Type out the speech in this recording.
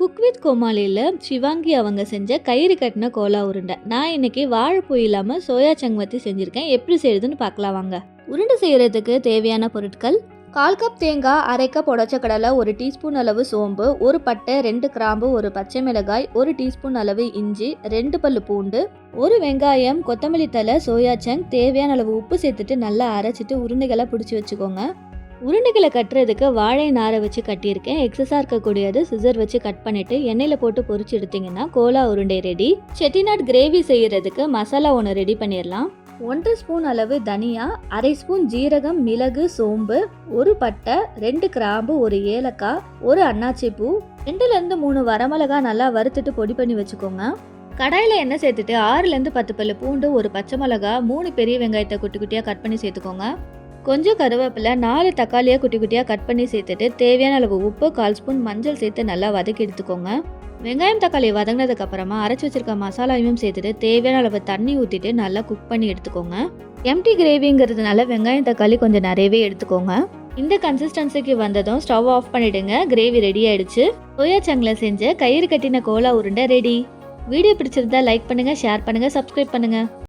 Cook with கோமாளியில் Shivangi அவங்க செஞ்ச கயிறு கட்டின கோலா உருண்டை. நான் இன்னைக்கு வாழைப்பூ இல்லாமல் சோயா சங்கமத்தி செஞ்சுருக்கேன். எப்படி செய்யுதுன்னு பார்க்கலாம் வாங்க. உருண்டை செய்கிறதுக்கு தேவையான பொருட்கள் கால் கப் தேங்காய் அரை கப் உடச்ச கடலை ஒரு டீஸ்பூன் அளவு சோம்பு ஒரு பட்டை ரெண்டு கிராம்பு ஒரு பச்சை மிளகாய் ஒரு டீஸ்பூன் அளவு இஞ்சி ரெண்டு பல்லு பூண்டு ஒரு வெங்காயம் கொத்தமல்லி தலை சோயா சங்க் தேவையான அளவு உப்பு சேர்த்துட்டு நல்லா அரைச்சிட்டு உருண்டைகளை பிடிச்சி வச்சுக்கோங்க. உருண்டைகளை கட்டுறதுக்கு வாழை நாரை வச்சு கட்டியிருக்கேன். எக்ஸஸாக இருக்கக்கூடியது சிசர் வச்சு கட் பண்ணிட்டு எண்ணெயில் போட்டு பொறிச்சு எடுத்தீங்கன்னா கோலா உருண்டை ரெடி செட்டிநாட் கிரேவி செய்யறதுக்கு மசாலா ஒன்று ரெடி பண்ணிடலாம். ஒன்றரை ஸ்பூன் அளவு தனியா அரை ஸ்பூன் ஜீரகம் மிளகு சோம்பு ஒரு பட்டை ரெண்டு கிராம்பு ஒரு ஏலக்காய் ஒரு அன்னாச்சி பூ ரெண்டுலேருந்து மூணு வரமிளகா நல்லா வறுத்துட்டு பொடி பண்ணி வச்சுக்கோங்க. கடாயில் எண்ணெய் சேர்த்துட்டு ஆறுலேருந்து பத்து பல்லு பூண்டு ஒரு பச்சை மிளகா மூணு பெரிய வெங்காயத்தை குட்டி குட்டியாக கட் பண்ணி சேர்த்துக்கோங்க. கொஞ்சம் கருவேப்பிலை நாலு தக்காளியாக குட்டி குட்டியாக கட் பண்ணி சேர்த்துட்டு தேவையான அளவு உப்பு கால் ஸ்பூன் மஞ்சள் சேர்த்து நல்லா வதக்கி எடுத்துக்கோங்க. வெங்காயம் தக்காளி வதங்கினதுக்கு அப்புறமா அரைச்சி வச்சிருக்க மசாலாவையும் சேர்த்துட்டு தேவையான அளவு தண்ணி ஊற்றிட்டு நல்லா குக் பண்ணி எடுத்துக்கோங்க. எம்டி கிரேவிங்கிறதுனால வெங்காயம் தக்காளி கொஞ்சம் நிறையவே எடுத்துக்கோங்க. இந்த கன்சிஸ்டன்சிக்கு வந்ததும் ஸ்டவ் ஆஃப் பண்ணிடுங்க. கிரேவி ரெடி ஆயிடுச்சு. சோயா சங்கில் செஞ்ச கயிறு கட்டின கோலா உருண்டை ரெடி வீடியோ பிடிச்சிருந்தா லைக் பண்ணுங்க ஷேர் பண்ணுங்க சப்ஸ்கிரைப் பண்ணுங்க.